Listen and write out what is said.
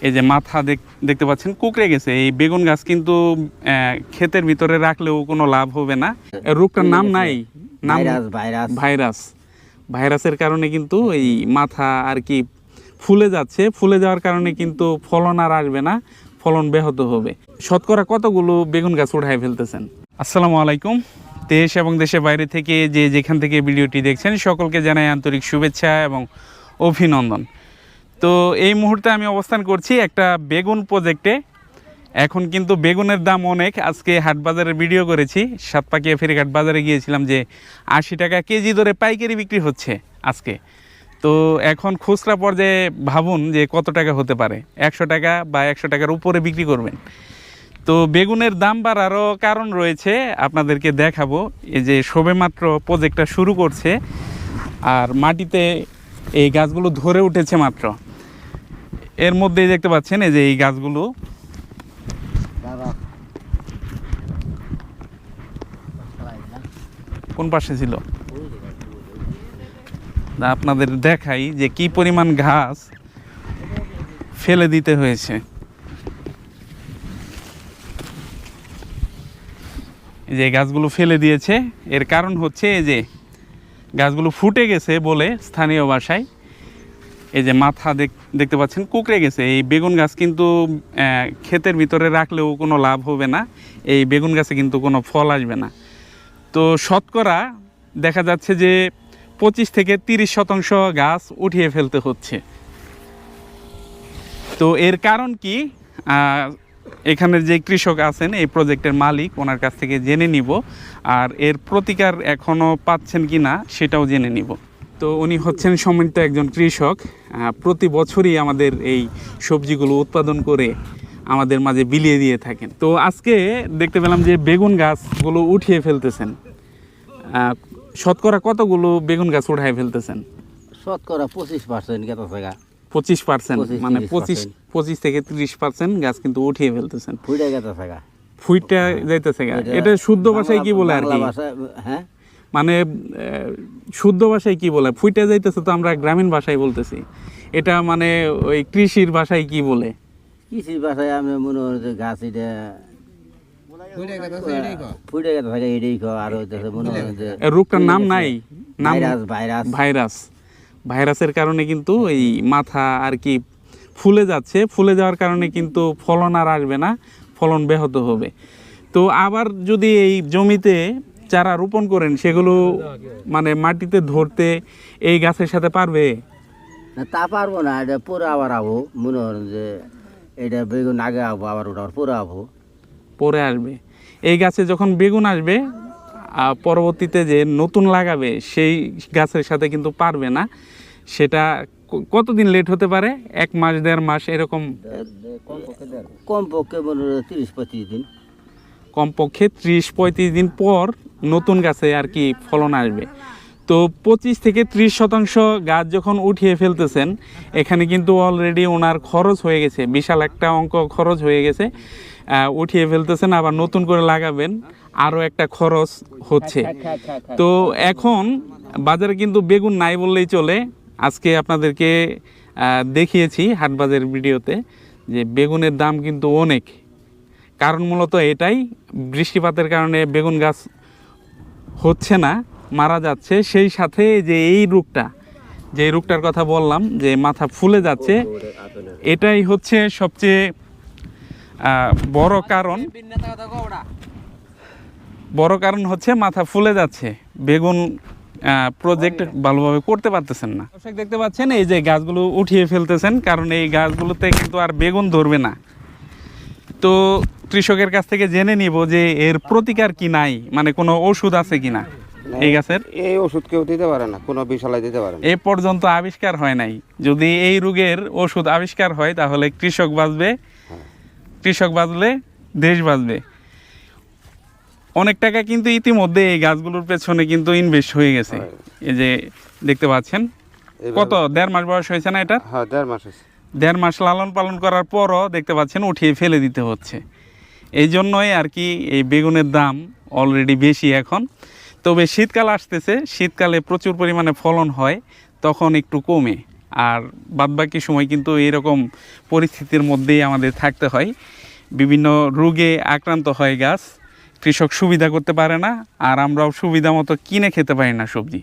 এই যে মাথা দেখ- দেখতে পাচ্ছেন কুকড়ে গেছে। এই বেগুন গাছ কিন্তু ক্ষেতের ভিতরে রাখলেও কোনো লাভ হবে না। রোগটার নাম নাই। ভাইরাস। ভাইরাস। ভাইরাসের কারণে কিন্তু এই মাথা আর কি ফুলে যাচ্ছে। ফুলে যাওয়ার কারণে কিন্তু ফলন আর আসবে না ফলন ব্যাহত হবে। শতকরা কতগুলো বেগুন গাছ উঠায় ফেলতেছেন? আসসালামু আলাইকুম। দেশ এবং দেশের বাইরে থেকে যে যেখান থেকে ভিডিওটি দেখছেন সকলকে জানাই আন্তরিক শুভেচ্ছা এবং অভিনন্দন। তো এই মুহূর্তে আমি অবস্থান করছি একটা বেগুন প্রজেক্টে এখন কিন্তু বেগুনের দাম অনেক। আজকে হাট বাজারে ভিডিও করেছি। সাতপাকিয়া ফেরিঘাট বাজারে গিয়েছিলাম যে আশি টাকা কেজি ধরে পাইকারি বিক্রি হচ্ছে আজকে। তো এখন খুচরা পর্যায়ে ভাবুন যে কত টাকা হতে পারে? একশো টাকা বা একশো টাকার উপরে বিক্রি করবেন। তো বেগুনের দাম বাড়ারও কারণ রয়েছে। আপনাদেরকে দেখাবো। এই যে সবেমাত্র প্রজেক্টটা শুরু করছে। আর মাটিতে এই গাছগুলো ধরে উঠেছে মাত্র। এর মধ্যেই দেখতে পাচ্ছেন এই যে এই গাছগুলো। কোন পাশে ছিল? আপনাদের দেখাই যে কি পরিমাণ ঘাস ফেলে দিতে হয়েছে। যে গাছগুলো ফেলে দিয়েছে। এর কারণ হচ্ছে এই যে গাছগুলো ফুটে গেছে বলে স্থানীয় ভাষায় এই যে মাথা দেখ- দেখতে পাচ্ছেন কুকড়ে গেছে। এই বেগুন গাছ কিন্তু ক্ষেতের ভিতরে রাখলেও কোনো লাভ হবে না। এই বেগুন গাছে কিন্তু কোনো ফল আসবে না। তো শতকরা দেখা যাচ্ছে যে পঁচিশ থেকে তিরিশ শতাংশ গাছ উঠিয়ে ফেলতে হচ্ছে। তো এর কারণ কি? আহ, এখানের যে কৃষক আছেন এই প্রজেক্টের মালিক ওনার কাছ থেকে জেনে নিব। আর এর প্রতিকার এখনও পাচ্ছেন কি না সেটাও জেনে নিব। তো উনি হচ্ছেন সম্মানিত একজন কৃষক। প্রতি বছরই আমাদের এই সবজিগুলো উৎপাদন করে আমাদের মাঝে বিলিয়ে দিয়ে থাকেন। তো আজকে দেখতে পেলাম যে বেগুন গাছগুলো উঠিয়ে ফেলতেছেন। শতকরা কতগুলো বেগুন গাছ উঠায় ফেলতেছেন? শতকরা পঁচিশ পার্সেন্ট গেত পঁচিশ পার্সেন্ট মানে পঁচিশ পঁচিশ থেকে তিরিশ পার্সেন্ট গাছ কিন্তু উঠিয়ে ফেলতেছেন। ফুটে গেত থাকা ফুইটটা যাইতেছে এটা শুদ্ধ ভাষায় কি বলে আর কি? হ্যাঁ? মানে শুদ্ধ ভাষায় কি বলে? ফুইটা যাইতেছে তো আমরা গ্রামীণ ভাষায় বলতেছি। এটা মানে ওই কৃষির ভাষায় কি বলে? কৃষি ভাষায় আমি মনে হয় যে গাছ এটা ফুটে গেত থাকা এটাই আর মনে হয় যে রোগটার নাম নাই। Virus virus. ভাইরাস। ভাইরাসের কারণে কিন্তু এই মাথা আর কি ফুলে যাচ্ছে। ফুলে যাওয়ার কারণে কিন্তু ফলন আর আসবে না ফলন ব্যাহত হবে। তো আবার যদি এই জমিতে চারা রোপণ করেন সেগুলো মানে মাটিতে ধরতে এই গাছের সাথে পারবে? তা পারব না এটা পুরো আবার আবো মনে হয় যে এটা বেগুন আগে আবো আবার ওটা পুরো আবো। পরে আসবে। এই গাছে যখন বেগুন আসবে পরবর্তীতে যে নতুন লাগাবে সেই গাছের সাথে কিন্তু পারবে না। সেটা কতদিন লেট হতে পারে? এক মাস দেড় মাস এরকম? কমপক্ষে হয় তিরিশ পঁচিশ দিন। কমপক্ষে ত্রিশ পঁয়ত্রিশ দিন পর নতুন গাছে আর কি ফলন আসবে। তো পঁচিশ থেকে ত্রিশ শতাংশ গাছ যখন উঠিয়ে ফেলতেছেন এখানে কিন্তু অলরেডি ওনার খরচ হয়ে গেছে বিশাল একটা অঙ্ক খরচ হয়ে গেছে। উঠিয়ে ফেলতেছেন আবার নতুন করে লাগাবেন আরও একটা খরচ হচ্ছে। তো এখন বাজারে কিন্তু বেগুন নাই বললেই চলে। আজকে আপনাদেরকে দেখিয়েছি হাটবাজার ভিডিওতে যে বেগুনের দাম কিন্তু অনেক। কারণ মূলত এটাই, বৃষ্টিপাতের কারণে বেগুন গাছ হচ্ছে না, মারা যাচ্ছে। সেই সাথে যে এই রোগটা যে রোগটার কথা বললাম, যে মাথা ফুলে যাচ্ছে, এটাই হচ্ছে সবচেয়ে বড় কারণ। বড় কারণ হচ্ছে মাথা ফুলে যাচ্ছে। বেগুন প্রজেক্ট ভালোভাবে করতে পারতেছেন না। দেখতে পাচ্ছেন, এই যে গাছগুলো উঠিয়ে ফেলতেছেন, কারণ এই গাছগুলোতে কিন্তু আর বেগুন ধরবে না। তো কৃষকের কাছ থেকে জেনে নিব যে এর প্রতিকার কি নাই? মানে কোনো ওষুধ আছে কিনা এই গাছের? এই ওষুধ কেউ দিতে পারে না কোনো বিষালয় দিতে পারে না। এ পর্যন্ত আবিষ্কার হয় নাই। যদি এই রোগের ওষুধ আবিষ্কার হয় তাহলে কৃষক বাঁচবে কৃষক বাঁচলে দেশ বাঁচবে। অনেক টাকা কিন্তু ইতিমধ্যে এই গাছগুলোর পেছনে কিন্তু ইনভেস্ট হয়ে গেছে। এই যে দেখতে পাচ্ছেন কত? দেড় মাস বয়স হয়েছে না এটা হ্যাঁ দেড় মাস হয়েছে। দেড় মাস লালন পালন করার পরও দেখতে পাচ্ছেন উঠিয়ে ফেলে দিতে হচ্ছে। এই জন্যই আর কি এই বেগুনের দাম অলরেডি বেশি এখন। তবে শীতকাল আসতেছে, শীতকালে প্রচুর পরিমাণে ফলন হয়, তখন একটু কমে। আর বাদবাকি সময় কিন্তু এরকম পরিস্থিতির মধ্যেই আমাদের থাকতে হয়। বিভিন্ন রোগে আক্রান্ত হয় গাছ, কৃষক সুবিধা করতে পারে না, আর আমরাও সুবিধা মতো কিনে খেতে পারি না সবজি।